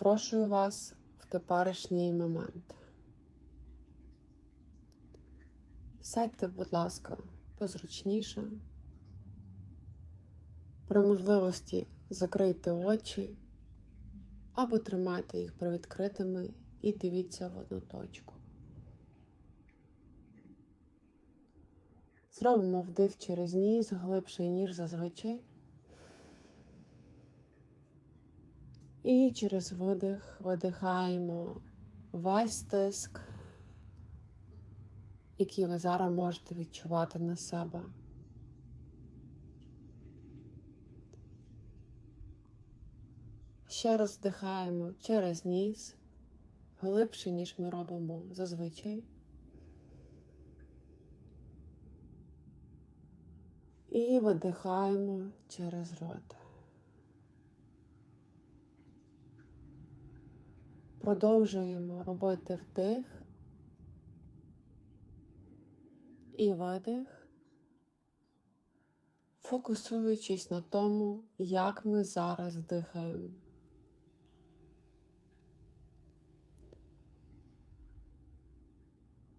Запрошую вас в теперішній момент. Сядьте, будь ласка, позручніше. При можливості закрийте очі або тримайте їх привідкритими і дивіться в одну точку. Зробимо вдих через ніс глибший, ніж зазвичай. І через видих видихаємо весь тиск, який ви зараз можете відчувати на себе. Ще раз вдихаємо через ніс, глибше, ніж ми робимо зазвичай. І видихаємо через рот. Продовжуємо робити вдих і видих, фокусуючись на тому, як ми зараз дихаємо.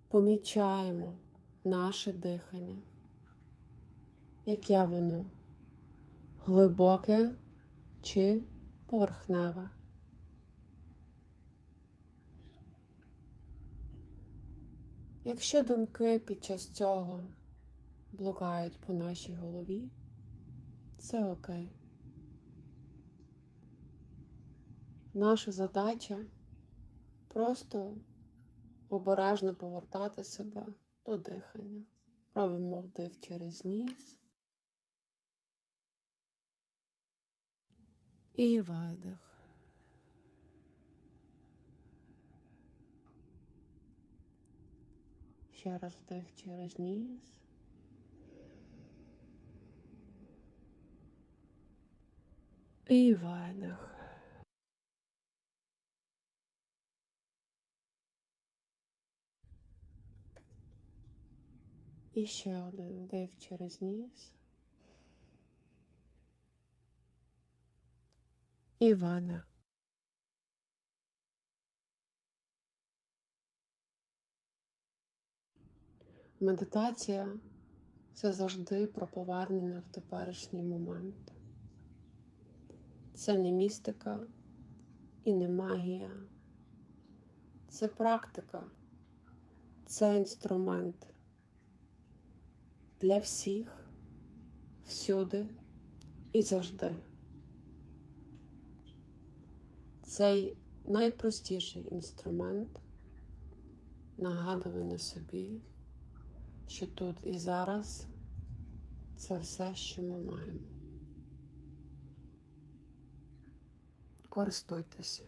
Помічаємо наше дихання, яке воно глибоке чи поверхневе. Якщо думки під час цього блукають по нашій голові, це окей. Наша задача просто обережно повертати себе до дихання. Робимо вдих через ніс. І видих. Ще раз вдих через ніс. І видих. І ще один вдих через ніс. І видих. Медитація це завжди про повернення в теперішній момент. Це не містика і не магія. Це практика, це інструмент для всіх, всюди і завжди. Цей найпростіший інструмент нагадування собі що тут і зараз це все, що ми маємо. Користуйтеся.